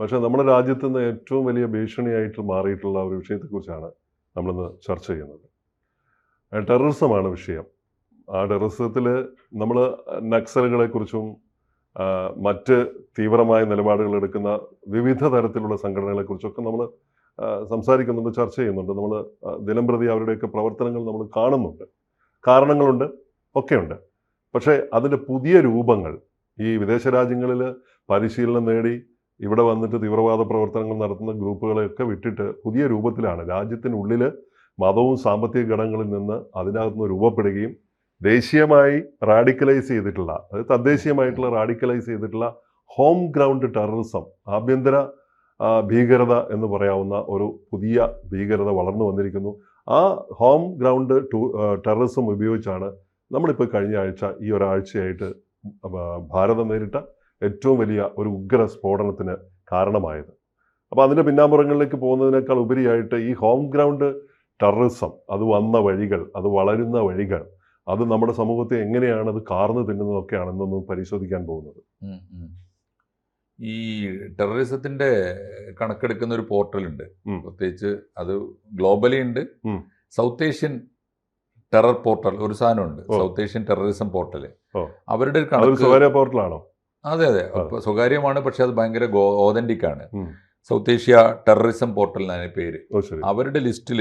പക്ഷേ നമ്മുടെ രാജ്യത്ത് നിന്ന് ഏറ്റവും വലിയ ഭീഷണിയായിട്ട് മാറിയിട്ടുള്ള ഒരു വിഷയത്തെക്കുറിച്ചാണ് നമ്മളിന്ന് ചർച്ച ചെയ്യുന്നത്. ടെററിസമാണ് വിഷയം. ആ ടെററിസത്തിൽ നമ്മൾ നക്സലുകളെക്കുറിച്ചും മറ്റ് തീവ്രമായ നിലപാടുകൾ എടുക്കുന്ന വിവിധ തരത്തിലുള്ള സംഘടനകളെക്കുറിച്ചൊക്കെ നമ്മൾ സംസാരിക്കുന്നുണ്ട് ചർച്ച ചെയ്യുന്നുണ്ട്. നമ്മൾ ദിനംപ്രതി അവരുടെയൊക്കെ പ്രവർത്തനങ്ങൾ നമ്മൾ കാണുന്നുണ്ട്. കാരണങ്ങളുണ്ട് ഒക്കെയുണ്ട്. പക്ഷേ അതിന്റെ പുതിയ രൂപങ്ങൾ ഈ വിദേശ രാജ്യങ്ങളിൽ പരിശീലനം നേടി ഇവിടെ വന്നിട്ട് തീവ്രവാദ പ്രവർത്തനങ്ങൾ നടത്തുന്ന ഗ്രൂപ്പുകളെയൊക്കെ വിട്ടിട്ട് പുതിയ രൂപത്തിലാണ്. രാജ്യത്തിനുള്ളിൽ മതവും സാമ്പത്തിക ഘടകങ്ങളിൽ നിന്ന് അതിനകത്തുനിന്ന് രൂപപ്പെടുകയും ദേശീയമായി റാഡിക്കലൈസ് ചെയ്തിട്ടുള്ള അതായത് തദ്ദേശീയമായിട്ടുള്ള റാഡിക്കലൈസ് ചെയ്തിട്ടുള്ള ഹോം ഗ്രൗണ്ട് ടെററിസം ആഭ്യന്തര ഭീകരത എന്ന് പറയാവുന്ന ഒരു പുതിയ ഭീകരത വളർന്നു വന്നിരിക്കുന്നു. ആ ഹോം ഗ്രൗണ്ട് ടു ടെററിസം ഉപയോഗിച്ചാണ് നമ്മളിപ്പോൾ കഴിഞ്ഞ ആഴ്ച ഈ ഒരാഴ്ചയായിട്ട് ഭാരതം നേരിട്ട ഏറ്റവും വലിയ ഒരു ഉഗ്ര സ്ഫോടനത്തിന് കാരണമായത്. അപ്പോൾ അതിന്റെ പിന്നാമ്പുറങ്ങളിലേക്ക് പോകുന്നതിനേക്കാൾ ഉപരിയായിട്ട് ഈ ഹോം ഗ്രൗണ്ട് ടെററിസം അത് വന്ന വഴികൾ അത് വളരുന്ന വഴികൾ അത് നമ്മുടെ സമൂഹത്തെ എങ്ങനെയാണ് അത് കാർന്നു തിന്നുന്നതൊക്കെയാണെന്നൊന്ന് പരിശോധിക്കാൻ പോകുന്നത്. ഈ ടെററിസത്തിന്റെ കണക്കെടുക്കുന്ന ഒരു പോർട്ടൽ ഉണ്ട് പ്രത്യേകിച്ച് അത് ഗ്ലോബലി ഉണ്ട്. സൗത്ത് ഏഷ്യൻ ടെറർ പോർട്ടൽ ഒരു സാധനമുണ്ട്. South Asian terrorism portal. അവരുടെ ഒരു കണക്ക് പോർട്ടലാണോ? അതെ അതെ. സ്വകാര്യമാണ് പക്ഷെ അത് ഭയങ്കര ഓതന്റിക് ആണ്. സൗത്ത് ഏഷ്യ ടെററിസം പോർട്ടൽ എന്നാണ് പേര്. അവരുടെ ലിസ്റ്റിൽ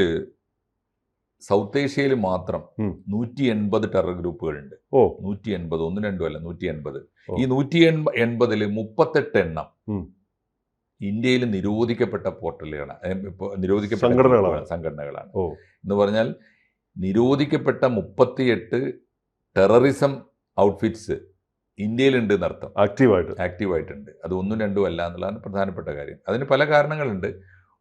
സൗത്ത് ഏഷ്യയിൽ മാത്രം. നൂറ്റി എൺപത് ടെറർ ഗ്രൂപ്പുകളുണ്ട് ഓ. നൂറ്റി എൺപത് ഒന്ന് രണ്ടും അല്ല നൂറ്റി എൺപത്. ഈ നൂറ്റി എൺപ എൺപതിൽ മുപ്പത്തെട്ട് എണ്ണം ഇന്ത്യയിൽ നിരോധിക്കപ്പെട്ട പോർട്ടലുകളാണ് നിരോധിക്കപ്പെട്ട സംഘടനകളാണ്. സംഘടനകളാണ്. എന്ന് പറഞ്ഞാൽ നിരോധിക്കപ്പെട്ട മുപ്പത്തിയെട്ട് ടെററിസം ഔട്ട്ഫിറ്റ്സ് ഇന്ത്യയിലുണ്ട് എന്നർത്ഥം. ആക്റ്റീവായിട്ട്. ആക്റ്റീവായിട്ടുണ്ട്. അത് ഒന്നും രണ്ടും അല്ല എന്നുള്ളതാണ് പ്രധാനപ്പെട്ട കാര്യം. അതിന് പല കാരണങ്ങളുണ്ട്.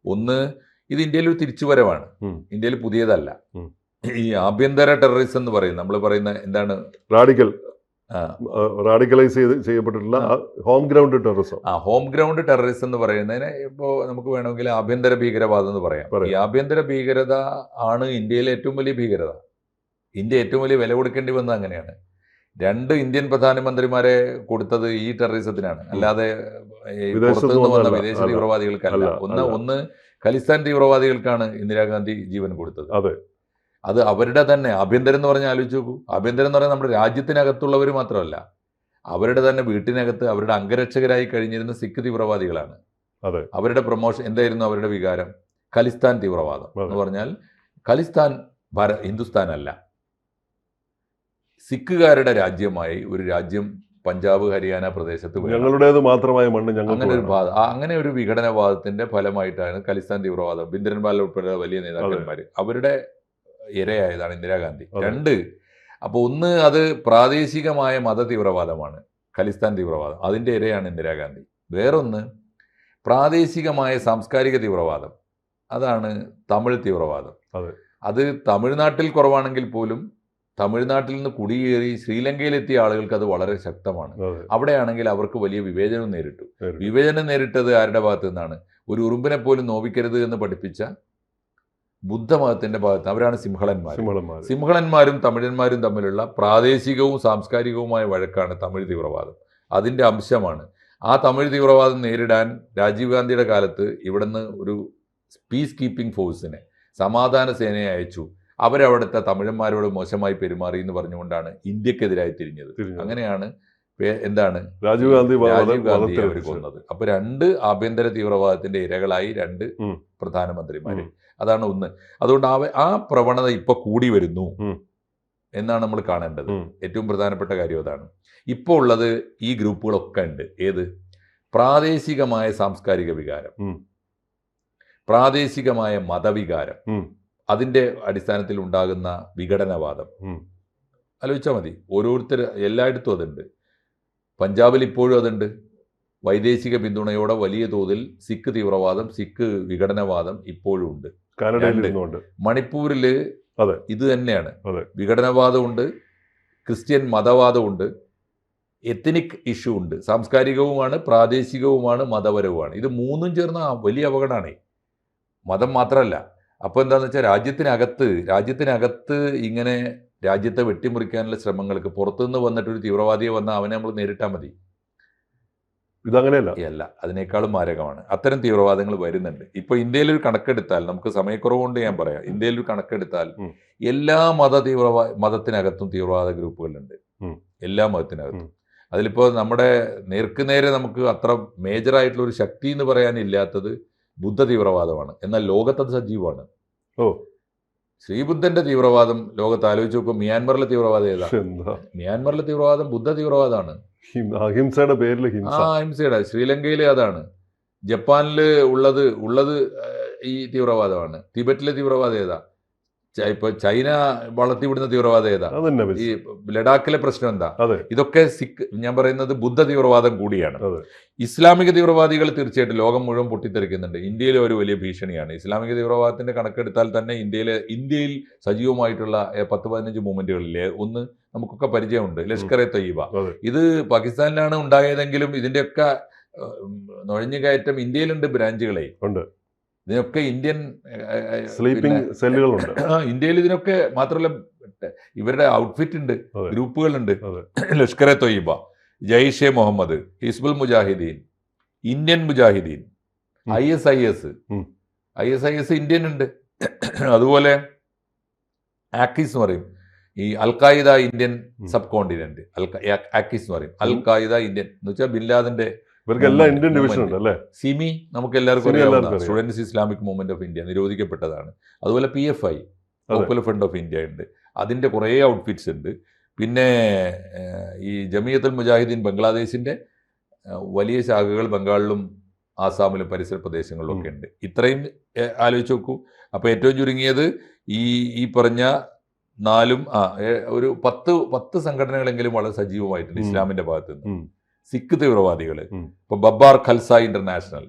ഒന്ന് ഇത് ഇന്ത്യയിൽ ഒരു തിരിച്ചുവരവാണ്. ഇന്ത്യയിൽ പുതിയതല്ല. ഈ ആഭ്യന്തര ടെററിസം എന്ന് പറയും നമ്മൾ പറയുന്ന എന്താണ്? റാഡിക്കൽ റാഡിക്കലൈസ് ചെയ്ത് ചെയ്യപ്പെട്ടിട്ടുള്ള ഹോം ഗ്രൗണ്ട് ടെററിസം ആ ഹോം ഗ്രൗണ്ട് ടെററിസം എന്ന് പറയുന്നതിന് ഇപ്പോൾ നമുക്ക് വേണമെങ്കിൽ ആഭ്യന്തര ഭീകരവാദം എന്ന് പറയാം. പറയാം. ഈ ആഭ്യന്തര ഭീകരത ആണ് ഇന്ത്യയിലെ ഏറ്റവും വലിയ ഭീകരത. ഇന്ത്യ ഏറ്റവും വലിയ വില കൊടുക്കേണ്ടി വന്നത് അങ്ങനെയാണ്. രണ്ട് ഇന്ത്യൻ പ്രധാനമന്ത്രിമാരെ കൊടുത്തത് ഈ ടെററിസത്തിനാണ്. അല്ലാതെ വന്ന വിദേശ. തീവ്രവാദികൾക്കല്ല. ഒന്ന്. ഒന്ന് ഖലിസ്ഥാൻ തീവ്രവാദികൾക്കാണ് ഇന്ദിരാഗാന്ധി ജീവൻ കൊടുത്തത്. അതെ. അത് അവരുടെ തന്നെ. ആഭ്യന്തരം എന്ന് പറഞ്ഞാൽ ആലോചിച്ച് നോക്കൂ. ആഭ്യന്തരം എന്ന് പറഞ്ഞാൽ നമ്മുടെ രാജ്യത്തിനകത്തുള്ളവർ മാത്രമല്ല. അവരുടെ തന്നെ വീട്ടിനകത്ത് അവരുടെ അംഗരക്ഷകരായി കഴിഞ്ഞിരുന്ന സിഖ് തീവ്രവാദികളാണ്. അതെ. അവരുടെ പ്രൊമോഷൻ എന്തായിരുന്നു അവരുടെ വികാരം? ഖലിസ്ഥാൻ തീവ്രവാദം എന്ന് പറഞ്ഞാൽ ഖലിസ്ഥാൻ ഭാര ഹിന്ദുസ്ഥാൻ അല്ല സിഖുകാരുടെ രാജ്യമായി ഒരു രാജ്യം പഞ്ചാബ് ഹരിയാന പ്രദേശത്ത്. ഞങ്ങളുടേത് മാത്രമായ മണ്ണ് ഞങ്ങൾ അങ്ങനെ ഒരു ബാധ അങ്ങനെ ഒരു വിഘടനവാദത്തിന്റെ ഫലമായിട്ടാണ് ഖലിസ്ഥാൻ തീവ്രവാദം. ബിന്ദരൻപാൽ ഉൾപ്പെടെ വലിയ നേതാക്കന്മാർ അവരുടെ ഇരയായതാണ് ഇന്ദിരാഗാന്ധി. രണ്ട് അപ്പോൾ ഒന്ന് അത് പ്രാദേശികമായ മത തീവ്രവാദമാണ്. ഖലിസ്ഥാൻ തീവ്രവാദം. അതിന്റെ ഇരയാണ് ഇന്ദിരാഗാന്ധി. വേറൊന്ന് പ്രാദേശികമായ സാംസ്കാരിക തീവ്രവാദം. അതാണ് തമിഴ് തീവ്രവാദം. അത് തമിഴ്നാട്ടിൽ കുറവാണെങ്കിൽ പോലും തമിഴ്നാട്ടിൽ നിന്ന് കുടിയേറി ശ്രീലങ്കയിലെത്തിയ ആളുകൾക്ക് അത് വളരെ ശക്തമാണ്. അവിടെയാണെങ്കിൽ അവർക്ക് വലിയ വിവേചനം നേരിട്ടു. വിവേചനം നേരിട്ടത് ആരുടെ ഭാഗത്തു നിന്നാണ്? ഒരു ഉറുമ്പിനെ പോലും നോവിക്കരുത് എന്ന് പഠിപ്പിച്ച ബുദ്ധമതത്തിന്റെ ഭാഗത്ത് അവരാണ് സിംഹളന്മാർ സിംഹളന്മാർ സിംഹളന്മാരും തമിഴന്മാരും തമ്മിലുള്ള പ്രാദേശികവും സാംസ്കാരികവുമായ വഴക്കാണ് തമിഴ് തീവ്രവാദം. അതിന്റെ അംശമാണ്. ആ തമിഴ് തീവ്രവാദം നേരിടാൻ രാജീവ് ഗാന്ധിയുടെ കാലത്ത് ഇവിടുന്ന് ഒരു പീസ് കീപ്പിംഗ് ഫോഴ്സിനെ സമാധാന സേനയെ അയച്ചു. അവരവിടുത്തെ തമിഴന്മാരോട് മോശമായി പെരുമാറി എന്ന് പറഞ്ഞുകൊണ്ടാണ് ഇന്ത്യക്കെതിരായി തിരിഞ്ഞത്. അങ്ങനെയാണ് എന്താണ് രാജീവ് ഗാന്ധി രാജീവ് ഗാന്ധി അവർ കൊന്നത്. അപ്പൊ രണ്ട് ആഭ്യന്തര തീവ്രവാദത്തിന്റെ ഇരകളായി രണ്ട്. പ്രധാനമന്ത്രിമാര്. അതാണ് ഒന്ന്. അതുകൊണ്ട് ആ ആ പ്രവണത ഇപ്പൊ കൂടി വരുന്നു എന്നാണ് നമ്മൾ കാണേണ്ടത്. ഏറ്റവും പ്രധാനപ്പെട്ട കാര്യം അതാണ്. ഇപ്പോൾ ഉള്ളത് ഈ ഗ്രൂപ്പുകളൊക്കെ ഉണ്ട്. ഏത്? പ്രാദേശികമായ സാംസ്കാരിക വികാരം. പ്രാദേശികമായ മതവികാരം. ഉം. അതിന്റെ അടിസ്ഥാനത്തിൽ ഉണ്ടാകുന്ന വിഘടനവാദം. ആലോചിച്ചാൽ മതി ഓരോരുത്തർ എല്ലായിടത്തും അതുണ്ട് പഞ്ചാബിൽ ഇപ്പോഴും അതുണ്ട് വൈദേശിക പിന്തുണയോടെ വലിയ തോതിൽ സിഖ് തീവ്രവാദം സിഖ് വിഘടനവാദം ഇപ്പോഴും ഉണ്ട്. മണിപ്പൂരിൽ. ഇത് തന്നെയാണ്. വിഘടനവാദമുണ്ട് ക്രിസ്ത്യൻ മതവാദമുണ്ട് എത്തനിക് ഇഷ്യൂ ഉണ്ട് സാംസ്കാരികവുമാണ് പ്രാദേശികവുമാണ് മതപരവുമാണ് ഇത് മൂന്നും ചേർന്ന വലിയ അപകടമാണ് മതം മാത്രമല്ല അപ്പോൾ എന്താണെന്ന് വെച്ചാൽ രാജ്യത്തിനകത്ത് രാജ്യത്തിനകത്ത് ഇങ്ങനെ രാജ്യത്തെ വെട്ടിമുറിക്കാനുള്ള ശ്രമങ്ങൾക്ക് പുറത്തുനിന്ന് വന്നിട്ട് ഒരു തീവ്രവാദിയെ വന്നാൽ അവനെ നമ്മൾ നേരിട്ടാൽ മതി. ഇതങ്ങനെയല്ല. അല്ല അതിനേക്കാളും മാരകമാണ്. അത്തരം തീവ്രവാദങ്ങൾ വരുന്നുണ്ട്. ഇപ്പൊ ഇന്ത്യയിൽ ഒരു കണക്കെടുത്താൽ നമുക്ക് സമയക്കുറവുകൊണ്ട് ഞാൻ പറയാം ഇന്ത്യയിൽ ഒരു കണക്കെടുത്താൽ എല്ലാ മത തീവ്രവാദ മതത്തിനകത്തും തീവ്രവാദ ഗ്രൂപ്പുകളുണ്ട്. എല്ലാ മതത്തിനകത്തും. അതിലിപ്പോൾ അതിലിപ്പോ നമ്മുടെ നേർക്കുനേരെ നമുക്ക് അത്ര മേജറായിട്ടുള്ള ഒരു ശക്തി എന്ന് പറയാനില്ലാത്തത് ബുദ്ധ തീവ്രവാദമാണ് എന്നാൽ ലോകത്തത് സജീവമാണ്. ഓ. ശ്രീബുദ്ധന്റെ തീവ്രവാദം ലോകത്ത് ആലോചിച്ച് നോക്കുമ്പോൾ മ്യാൻമറിലെ തീവ്രവാദം ഏതാ? മ്യാൻമറിലെ തീവ്രവാദം ബുദ്ധ തീവ്രവാദമാണ് അഹിംസയുടെ പേരിൽ ആ ഹിംസ. അഹിംസയുടെ ശ്രീലങ്കയിലെ അതാണ്. ജപ്പാനിൽ ഉള്ളത് ഉള്ളത് ഈ തീവ്രവാദമാണ്. തിബറ്റിലെ തീവ്രവാദം ഏതാ? ഇപ്പൊ ചൈന വളർത്തിവിടുന്ന തീവ്രവാദം ഏതാ? ഈ ലഡാക്കിലെ പ്രശ്നം എന്താ? ഇതൊക്കെ സിഖ് ഞാൻ പറയുന്നത് ബുദ്ധ തീവ്രവാദം കൂടിയാണ്. ഇസ്ലാമിക തീവ്രവാദികൾ തീർച്ചയായിട്ടും ലോകം മുഴുവൻ പൊട്ടിത്തെറിക്കുന്നുണ്ട്. ഇന്ത്യയിലെ ഒരു വലിയ ഭീഷണിയാണ്. ഇസ്ലാമിക തീവ്രവാദത്തിന്റെ കണക്കെടുത്താൽ തന്നെ ഇന്ത്യയിലെ ഇന്ത്യയിൽ സജീവമായിട്ടുള്ള പത്ത് പതിനഞ്ച് മൂവ്മെന്റുകളിലെ ഒന്ന് നമുക്കൊക്കെ പരിചയമുണ്ട്. ലഷ്കർ എ തയ്യബ. ഇത് പാകിസ്ഥാനിലാണ് ഉണ്ടായതെങ്കിലും ഇതിന്റെയൊക്കെ നുഴഞ്ഞുകയറ്റം ഇന്ത്യയിലുണ്ട് ബ്രാഞ്ചുകളെ. ഉണ്ട്. ഇതിനൊക്കെ ഇന്ത്യൻ സ്ലീപ്പിംഗ് സെല്ലുകളുണ്ട് ഇന്ത്യയിൽ ഇതിനൊക്കെ മാത്രമല്ല ഇവരുടെ ഔട്ട്ഫിറ്റ് ഉണ്ട്. ഗ്രൂപ്പുകളുണ്ട്. Lashkar e Toiba Jaishe Muhammad Hizbul Mujahideen Indian Mujahideen. I S I S I S I S Indian ഉണ്ട്. അതുപോലെ ആക്കിസ് എന്ന് പറയും. ഈ al Qaeda Indian subcontinent al AQIS എന്ന് പറയും. Al Qaeda Indian. എന്ന് വെച്ചാൽ ബിൻ ലാദന്റെ ഇവർക്ക് എല്ലാം ഇന്ത്യൻ ഡിവിഷൻ ഉണ്ട് അല്ലേ സിമി നമുക്ക് എല്ലാവർക്കും അറിയാവുന്ന students Islamic movement of India നിരോധിക്കപ്പെട്ടതാണ്. അതുപോലെ P F I popular front of India ഉണ്ട്. അതിന്റെ കുറേ ഔട്ട്ഫിറ്റ്സ് ഉണ്ട്. പിന്നെ ഈ ജമിയത്തുൽ മുജാഹിദ്ദീൻ ബംഗ്ലാദേശിന്റെ ഏഹ്, വലിയ ശാഖകൾ ബംഗാളിലും ആസാമിലും പരിസര പ്രദേശങ്ങളിലും ഒക്കെ ഉണ്ട്. ഇത്രയും ആലോചിച്ച് നോക്കൂ. അപ്പോൾ ഏറ്റവും ചുരുങ്ങിയത് ഈ ഈ പറഞ്ഞ നാലും ആ ഒരു പത്ത് പത്ത് സംഘടനകളെങ്കിലും വളരെ സജീവമായിട്ടുണ്ട് ഇസ്ലാമിന്റെ ഇസ്ലാമിന്റെ ഭാഗത്ത് നിന്ന് ഉം. സിഖ് തീവ്രവാദികൾ. ഇപ്പൊ ബബ്ബാർ ഖൽസ ഇന്റർനാഷണൽ.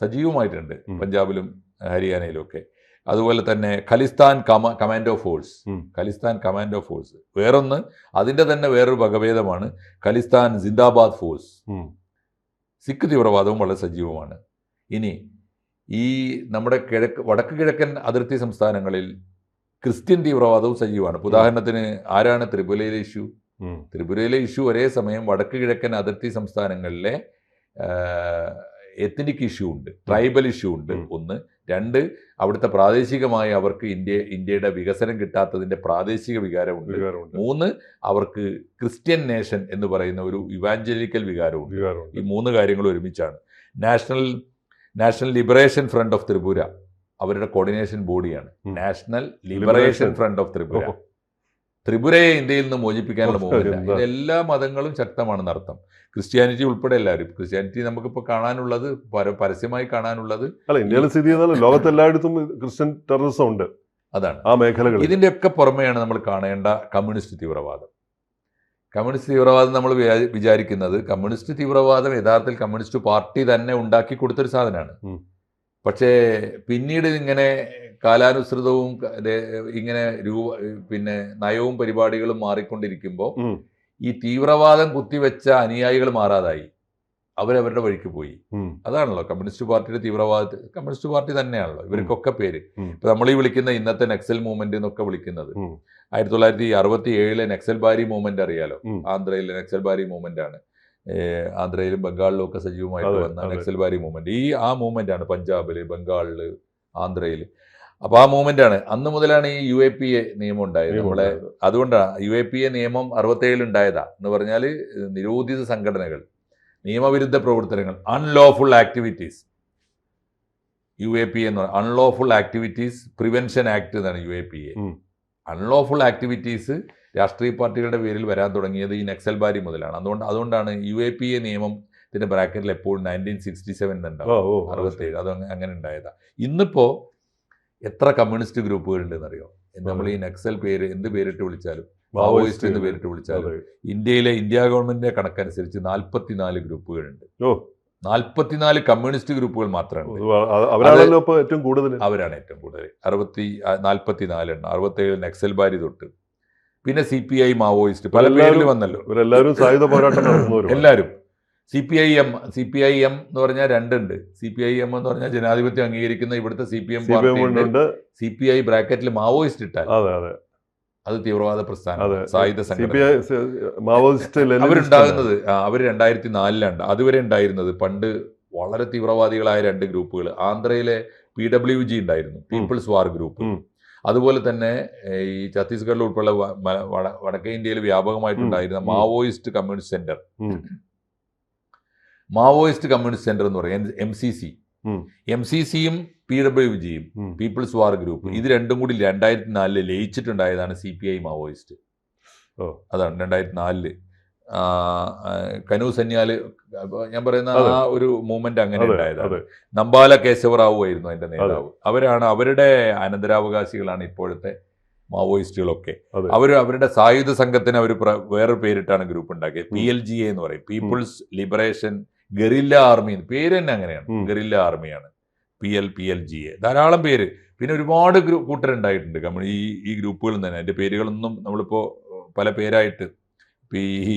സജീവമായിട്ടുണ്ട്. പഞ്ചാബിലും ഹരിയാനയിലും ഒക്കെ അതുപോലെ തന്നെ ഖലിസ്ഥാൻ കമ commando force. Khalistan commando force. വേറൊന്ന് അതിന്റെ തന്നെ വേറൊരു വകഭേദമാണ് ഖലിസ്ഥാൻ ജിന്ദാബാദ് ഫോഴ്സ്. സിഖ് തീവ്രവാദവും വളരെ സജീവമാണ്. ഇനി ഈ നമ്മുടെ കിഴക്ക് വടക്ക് കിഴക്കൻ അതിർത്തി സംസ്ഥാനങ്ങളിൽ ക്രിസ്ത്യൻ തീവ്രവാദവും സജീവമാണ്. ഉദാഹരണത്തിന് ആരാണ് ത്രിപുരയിലെ ഇഷ്യൂ. ത്രിപുരയിലെ ഇഷ്യൂ ഒരേ സമയം വടക്ക് കിഴക്കൻ അതിർത്തി സംസ്ഥാനങ്ങളിലെ എത്നിക് ഇഷ്യൂ ഉണ്ട് ട്രൈബൽ ഇഷ്യൂ ഉണ്ട്. ഒന്ന്. രണ്ട് അവിടുത്തെ പ്രാദേശികമായി അവർക്ക് ഇന്ത്യ ഇന്ത്യയുടെ വികസനം കിട്ടാത്തതിന്റെ പ്രാദേശിക വികാരമുണ്ട്. മൂന്ന് അവർക്ക് ക്രിസ്ത്യൻ നേഷൻ എന്ന് പറയുന്ന ഒരു ഇവാഞ്ചലിക്കൽ വികാരമുണ്ട്. ഈ മൂന്ന് കാര്യങ്ങൾ ഒരുമിച്ചാണ്. National national liberation front of Tripura അവരുടെ കോർഡിനേഷൻ ബോഡിയാണ്. National liberation. Front of Tripura. ത്രിപുരയെ ഇന്ത്യയിൽ നിന്ന് മോചിപ്പിക്കാനുള്ള മോഹമില്ല മൂവ്മെന്റ്? എല്ലാ മതങ്ങളും ശക്തമാണെന്ന് അർത്ഥം. ക്രിസ്ത്യാനിറ്റി ഉൾപ്പെടെ എല്ലാവരും. ക്രിസ്ത്യാനിറ്റി നമുക്കിപ്പോൾ കാണാനുള്ളത് പരസ്യമായി കാണാനുള്ളത് അല്ല ഇന്ത്യയിലെ സ്ഥിതി ലോകത്തെല്ലായിടത്തും ക്രിസ്ത്യൻ ടെററിസം ഉണ്ട്. അതാണ്. ആ മേഖലകൾ ഇതിന്റെയൊക്കെ പുറമെയാണ് നമ്മൾ കാണേണ്ട കമ്മ്യൂണിസ്റ്റ് തീവ്രവാദം. കമ്മ്യൂണിസ്റ്റ് തീവ്രവാദം നമ്മൾ വിചാ- വിചാരിക്കുന്നത് കമ്മ്യൂണിസ്റ്റ് തീവ്രവാദം യഥാർത്ഥത്തിൽ കമ്മ്യൂണിസ്റ്റ് പാർട്ടി തന്നെ ഉണ്ടാക്കി കൊടുത്തൊരു സാധനമാണ്. പക്ഷേ പിന്നീട് ഇങ്ങനെ കാലാനുസൃതവും ഇങ്ങനെ രൂപ പിന്നെ നയവും പരിപാടികളും മാറിക്കൊണ്ടിരിക്കുമ്പോൾ ഈ തീവ്രവാദം കുത്തിവെച്ച അനുയായികൾ മാറാതായി. അവരവരുടെ വഴിക്ക് പോയി. അതാണല്ലോ കമ്മ്യൂണിസ്റ്റ് പാർട്ടിയുടെ തീവ്രവാദ കമ്മ്യൂണിസ്റ്റ് പാർട്ടി തന്നെയാണല്ലോ ഇവർക്കൊക്കെ പേര്. ഇപ്പൊ നമ്മൾ ഈ വിളിക്കുന്ന ഇന്നത്തെ നക്സൽ മൂവ്മെന്റ് എന്നൊക്കെ വിളിക്കുന്നത്. ആയിരത്തി തൊള്ളായിരത്തി അറുപത്തി ഏഴിലെ നക്സൽ ബാരി മൂവ്മെന്റ് അറിയാലോ? ആന്ധ്രയിലെ നക്സൽ ബാരി മൂവ്മെന്റ് ആണ് ആന്ധ്രയിലും ബംഗാളിലും ഒക്കെ സജീവമായിട്ട് വന്ന. Naxalbari movement. ഈ ആ മൂവ്മെന്റ് ആണ് പഞ്ചാബിൽ ബംഗാളിൽ ആന്ധ്രയിൽ അപ്പൊ ആ മൂവ്മെന്റ് ആണ് അന്ന് മുതലാണ് ഈ യു എ പി എ നിയമം ഉണ്ടായത്. നമ്മളെ അതുകൊണ്ടാണ് യു എ പി എ നിയമം അറുപത്തേഴിൽ ഉണ്ടായതാ. എന്ന് പറഞ്ഞാൽ നിരോധിത സംഘടനകൾ നിയമവിരുദ്ധ പ്രവർത്തനങ്ങൾ unlawful activities U A P എന്ന് പറയുന്നത് അൺലോഫുൾ ആക്ടിവിറ്റീസ് പ്രിവെൻഷൻ ആക്ട് എന്നാണ് U A P A unlawful activities രാഷ്ട്രീയ പാർട്ടികളുടെ പേരിൽ വരാൻ തുടങ്ങിയത് ഈ നക്സൽ ബാരി മുതലാണ്. അതുകൊണ്ട് അതുകൊണ്ടാണ് യു എ പി എ നിയമം ഇതിന്റെ ബ്രാക്കറ്റിൽ എപ്പോഴും നയന്റീൻ സിക്സ്റ്റി സെവൻ അത് അറുപത്തേഴ് അത് അങ്ങനെ ഉണ്ടായതാണ് ഇന്നിപ്പോ എത്ര കമ്മ്യൂണിസ്റ്റ് ഗ്രൂപ്പുകൾ ഉണ്ടെന്നറിയോ നമ്മൾ ഈ നക്സൽ പേര് എന്ത് പേരിട്ട് വിളിച്ചാലും? മാവോയിസ്റ്റ് എന്ന് പേരിട്ട് വിളിച്ചാലും ഇന്ത്യയിലെ ഇന്ത്യ ഗവൺമെന്റിന്റെ കണക്കനുസരിച്ച് നാൽപ്പത്തിനാല് ഗ്രൂപ്പുകളുണ്ട്. നാൽപ്പത്തിനാല് കമ്മ്യൂണിസ്റ്റ് ഗ്രൂപ്പുകൾ മാത്രമാണ് അവരാണല്ലോ ഏറ്റവും കൂടുതൽ അവരാണ് ഏറ്റവും കൂടുതൽ അറുപത്തി നാൽപ്പത്തിനാല് എണ്ണം. അറുപത്തേഴ് നക്സൽ ബാരി തൊട്ട്. പിന്നെ സി പി ഐ മാവോയിസ്റ്റ്. പല പേരിൽ വന്നല്ലോ. എല്ലാവരും സായുധ പോരാട്ടം എല്ലാവരും. C P I M C P I M എന്ന് പറഞ്ഞാൽ രണ്ടുണ്ട്. സി പി ഐ എം എന്ന് പറഞ്ഞാൽ ജനാധിപത്യം അംഗീകരിക്കുന്ന ഇവിടുത്തെ C P M C P party ഉണ്ട് സി പി ഐ ബ്രാക്കറ്റിൽ മാവോയിസ്റ്റ് ഇട്ടാൽ അതെ തീവ്രവാദ പ്രസ്ഥാനം. സായുധ സംഘടന. അവരുണ്ടാകുന്നത് അവർ രണ്ടായിരത്തി നാലിലാണ് അതുവരെ ഉണ്ടായിരുന്നത് പണ്ട് വളരെ തീവ്രവാദികളായ രണ്ട് ഗ്രൂപ്പുകൾ. ആന്ധ്രയിലെ പി ഡബ്ല്യു ജി ഉണ്ടായിരുന്നു പീപ്പിൾസ് വാർ ഗ്രൂപ്പ്. അതുപോലെ തന്നെ ഈ ഛത്തീസ്ഗഡിൽ ഉൾപ്പെടെ വടക്കേ ഇന്ത്യയിൽ വ്യാപകമായിട്ടുണ്ടായിരുന്ന. Maoist communist centre. Maoist communist centre എന്ന് പറയും M C C. M C സിയും പി ഡബ്ല്യു ജിയും പീപ്പിൾസ് വാർ ഗ്രൂപ്പ് ഇത് രണ്ടും കൂടി രണ്ടായിരത്തി നാലിൽ ലയിച്ചിട്ടുണ്ടായതാണ് സി പി ഐ മാവോയിസ്റ്റ്. അതാണ് രണ്ടായിരത്തി നാലിൽ കനു സന്യാൽ ഞാൻ പറയുന്ന ആ ഒരു മൂവ്മെന്റ് അങ്ങനെ ഉണ്ടായത് ഉണ്ടായതാണ്. നമ്പാല കേശവറാവു ആയിരുന്നു അതിന്റെ നേതാവ്. അവരാണ് അവരുടെ അനന്തരാവകാശികളാണ് ഇപ്പോഴത്തെ മാവോയിസ്റ്റുകളൊക്കെ. അവർ അവരുടെ സായുധ സംഘത്തിന് അവർ വേറൊരു പേരിട്ടാണ് ഗ്രൂപ്പ് ഉണ്ടാക്കിയത്. പി എൽ ജി എന്ന് പറയും. പീപ്പിൾസ് ലിബറേഷൻ ഗറില്ല ആർമി പേര് തന്നെ അങ്ങനെയാണ്. Guerrilla ആർമിയാണ്. P L P L G A. ധാരാളം പേര്. പിന്നെ ഒരുപാട് ഗ്രൂപ്പ് കൂട്ടരുണ്ടായിട്ടുണ്ട്. നമ്മൾ ഈ ഈ ഗ്രൂപ്പുകളിൽ തന്നെ. അതിന്റെ പേരുകളൊന്നും നമ്മളിപ്പോ പല പേരായിട്ട് ഇപ്പൊ ഈ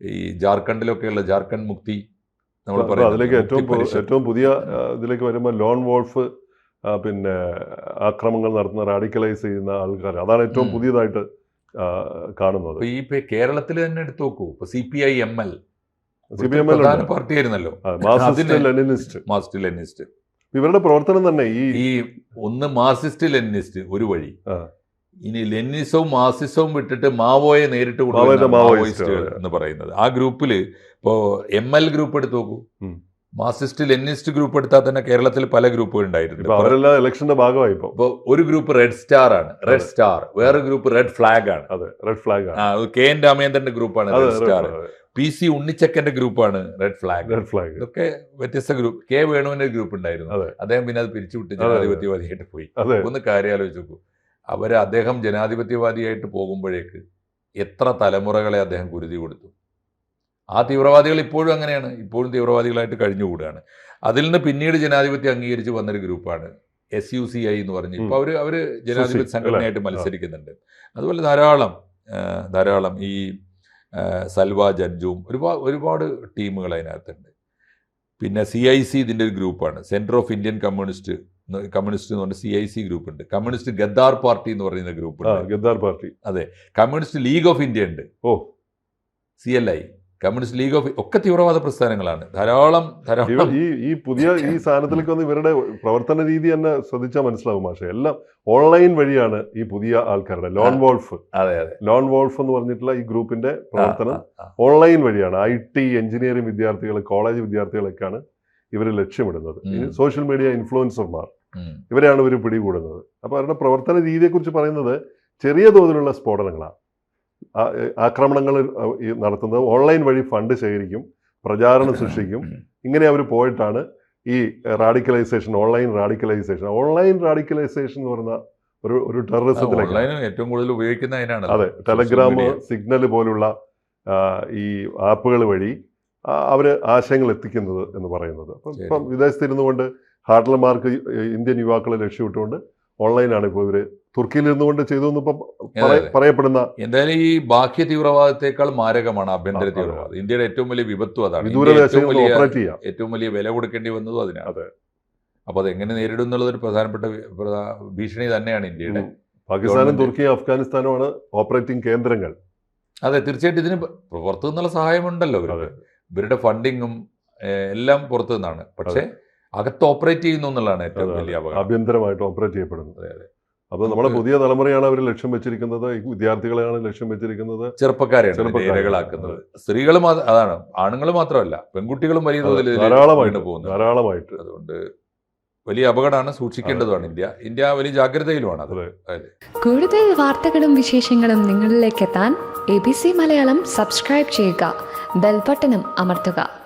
ഈ ജാർഖണ്ഡിലൊക്കെയുള്ള ജാർഖണ്ഡ് മുക്തി നമ്മൾ പറയുന്നത് അതിലേക്ക് ഏറ്റവും. ഏറ്റവും പുതിയ ഇതിലേക്ക് വരുമ്പോൾ ലോൺ വോൾഫ് പിന്നെ ആക്രമങ്ങൾ നടത്തുന്ന റാഡിക്കലൈസ് ചെയ്യുന്ന ആൾക്കാർ അതാണ് ഏറ്റവും പുതിയതായിട്ട് കാണുന്നത്. ഈ കേരളത്തിൽ തന്നെ എടുത്തു നോക്കൂ. ഇപ്പൊ C P I M L C P M L പ്രധാന പാർട്ടി ആയിരുന്നല്ലോ മാർസിസ്റ്റ് ലെനിനിസ്റ്റ്. ലെനിസ്റ്റ് ഇവരുടെ പ്രവർത്തനം തന്നെ ഈ ഈ ഒന്ന് മാർസിസ്റ്റ് ലെനിസ്റ്റ് ഒരു വഴി. ഇനി ലെനിസവും മാർസിസവും വിട്ടിട്ട് മാവോയെ നേരിട്ട് കൊടുക്കുന്നത് മാവോയിസ്റ്റ്, എന്ന് പറയുന്നത്. ആ ഗ്രൂപ്പിൽ ഇപ്പോ എം എൽ ഗ്രൂപ്പ് എടുത്ത് നോക്കൂ. മാർസിസ്റ്റ് ലെനിസ്റ്റ് ഗ്രൂപ്പ് എടുത്താൽ തന്നെ കേരളത്തിൽ പല ഗ്രൂപ്പുകൾ ഉണ്ടായിരുന്നു അവരെല്ലാം ഇലക്ഷന്റെ ഭാഗമായി ഇപ്പൊ. ഇപ്പൊ ഒരു ഗ്രൂപ്പ് റെഡ് സ്റ്റാർ ആണ് റെഡ് സ്റ്റാർ. വേറെ ഗ്രൂപ്പ് റെഡ് ഫ്ലാഗ് ആണ്. അതെ റെഡ് ഫ്ലാഗ് കെ എൻ രാമേന്ദ്രന്റെ ഗ്രൂപ്പാണ് റെഡ് സ്റ്റാർ. പി സി ഉണ്ണിച്ചക്കന്റെ ഗ്രൂപ്പാണ് റെഡ് ഫ്ലാഗ്. Red flag. ഇതൊക്കെ വ്യത്യസ്ത ഗ്രൂപ്പ്. കെ വേണുവിന്റെ ഗ്രൂപ്പ് ഉണ്ടായിരുന്നു. അദ്ദേഹം പിന്നെ അത് പിരിച്ചുവിട്ട്. ജനാധിപത്യവാദിയായിട്ട് പോയി. ഒന്ന് കാര്യം ആലോചിച്ച് നോക്കൂ അവരെ അദ്ദേഹം ജനാധിപത്യവാദിയായിട്ട് പോകുമ്പോഴേക്ക് എത്ര തലമുറകളെ അദ്ദേഹം കുരുതി കൊടുത്തു. ആ തീവ്രവാദികൾ ഇപ്പോഴും അങ്ങനെയാണ്. ഇപ്പോഴും തീവ്രവാദികളായിട്ട് കഴിഞ്ഞുകൂടുകയാണ് അതിൽ നിന്ന് പിന്നീട് ജനാധിപത്യം അംഗീകരിച്ച് വന്നൊരു ഗ്രൂപ്പാണ് എസ് യു സി ഐ എന്ന് പറഞ്ഞ്. ഇപ്പോൾ അവർ അവർ ജനാധിപത്യ സംഘടനയായിട്ട് മത്സരിക്കുന്നുണ്ട്. അതുപോലെ ധാരാളം ധാരാളം ഈ സൽവാ ജഡ്ജും ഒരുപാട് ഒരുപാട് ടീമുകൾ അതിനകത്തുണ്ട്. പിന്നെ സി ഐ സി ഇതിന്റെ ഒരു ഗ്രൂപ്പാണ്. Centre of Indian communist communist എന്ന് പറഞ്ഞ സി ഐ സി ഗ്രൂപ്പ് ഉണ്ട്. കമ്മ്യൂണിസ്റ്റ് ഗദ്ദാർ പാർട്ടി എന്ന് പറയുന്ന ഗ്രൂപ്പ് ഉണ്ട്. ഗദ്ദാർ പാർട്ടി അതെ. കമ്മ്യൂണിസ്റ്റ് ലീഗ് ഓഫ് ഇന്ത്യ ഉണ്ട്. ഓ. C L I communist league of ഒക്കെ തീവ്രവാദ പ്രസ്ഥാനങ്ങളാണ്. ധാരാളം ധാരാളം. ഈ ഈ പുതിയ ഈ സാധനത്തിലേക്ക് വന്ന് ഇവരുടെ പ്രവർത്തന രീതി തന്നെ ശ്രദ്ധിച്ചാൽ മനസ്സിലാവും മാഷെ. എല്ലാം ഓൺലൈൻ വഴിയാണ് ഈ പുതിയ ആൾക്കാരുടെ. Lone wolf. അതെ അതെ. ലോൺ വോൾഫ് എന്ന് പറഞ്ഞിട്ടുള്ള ഈ ഗ്രൂപ്പിന്റെ പ്രവർത്തനം. ഓൺലൈൻ വഴിയാണ്. ഐ ടി എഞ്ചിനീയറിംഗ് വിദ്യാർത്ഥികൾ കോളേജ് വിദ്യാർത്ഥികളൊക്കെയാണ് ഇവർ ലക്ഷ്യമിടുന്നത്. സോഷ്യൽ മീഡിയ ഇൻഫ്ലുവൻസർമാർ. ഇവരെയാണ് ഇവർ പിടികൂടുന്നത്. അപ്പോൾ അവരുടെ പ്രവർത്തന രീതിയെക്കുറിച്ച് പറയുന്നത് ചെറിയ തോതിലുള്ള സ്ഫോടനങ്ങളാണ്. ആക്രമണങ്ങൾ നടത്തുന്നത് ഓൺലൈൻ വഴി ഫണ്ട് ശേഖരിക്കും പ്രചാരണം സൃഷ്ടിക്കും. ഇങ്ങനെ അവർ പോയിട്ടാണ് ഈ radicalisation online radicalisation. Online radicalisation എന്ന് പറഞ്ഞ ഒരു ഒരു ടെററിസത്തിലേക്ക് ഏറ്റവും കൂടുതൽ ഉപയോഗിക്കുന്ന അതിനാണ് അതെ ടെലഗ്രാം സിഗ്നൽ പോലുള്ള ഈ ആപ്പുകൾ വഴി അവർ ആശയങ്ങൾ എത്തിക്കുന്നത് എന്ന് പറയുന്നത്. അപ്പം. ഇപ്പം വിദേശത്തിരുന്നുകൊണ്ട് ഹാർട്ട്ലർമാർക്ക് ഇന്ത്യൻ യുവാക്കളെ ലക്ഷ്യമിട്ടുകൊണ്ട് ഓൺലൈനാണ് ഇപ്പോൾ ഇവർ തുർക്കിയിൽ ഇരുന്നുകൊണ്ട് ചെയ്തു പറയപ്പെടുന്ന എന്തായാലും ഈ ബാഹ്യ തീവ്രവാദത്തെക്കാൾ മാരകമാണ് ആഭ്യന്തര തീവ്രവാദം. ഇന്ത്യയുടെ ഏറ്റവും വലിയ വിപത്തും അതാണ്. ഏറ്റവും വലിയ വില കൊടുക്കേണ്ടി വന്നതും അതിനാണ്. അപ്പൊ അപ്പോൾ അത് എങ്ങനെ നേരിടും എന്നുള്ളത് ഒരു പ്രധാനപ്പെട്ട ഭീഷണി തന്നെയാണ് ഇന്ത്യയുടെ. പാകിസ്ഥാനും. തുർക്കിയും അഫ്ഗാനിസ്ഥാനുമാണ് ഓപ്പറേറ്റിംഗ് കേന്ദ്രങ്ങൾ. അതെ തീർച്ചയായിട്ടും ഇതിന് പുറത്തു നിന്നുള്ള സഹായമുണ്ടല്ലോ. ഇവരുടെ ഫണ്ടിങ്ങും എല്ലാം പുറത്തു നിന്നാണ്. പക്ഷേ അകത്ത് ഓപ്പറേറ്റ് ചെയ്യുന്നു എന്നുള്ളതാണ് ഏറ്റവും വലിയ അപകടം. ആഭ്യന്തരമായിട്ട് ഓപ്പറേറ്റ് ചെയ്യപ്പെടുന്നത്. അതെ, അതെ. അപ്പോൾ നമ്മുടെ പുതിയ തലമുറയാണ് അവർ ലക്ഷ്യം വെച്ചിരിക്കുന്നത്. ഈ വിദ്യാർത്ഥികളെയാണ് ലക്ഷ്യം വെച്ചിരിക്കുന്നത്. ചെറുപ്പക്കാരെയാണ്. ഇരകളാക്കുന്നത്. സ്ത്രീകൾ അതാണ്. ആണുങ്ങൾ മാത്രമല്ല പെൺകുട്ടികളും വലിയ തോതിൽ ധാരാളമായിട്ട് പോകുന്നു ധാരാളമായിട്ട്. അതുകൊണ്ട് വലിയ അപകടമാണ് സൂക്ഷിക്കേണ്ടതുമാണ് ഇന്ത്യ. ഇന്ത്യ വലിയ ജാഗ്രതയിലുമാണ് അത്. കൂടുതൽ വാർത്തകളും വിശേഷങ്ങളും നിങ്ങളിലേക്ക് എത്താൻ A B C Malayalam subscribe ചെയ്യുക. ബെൽബട്ടനും അമർത്തുക.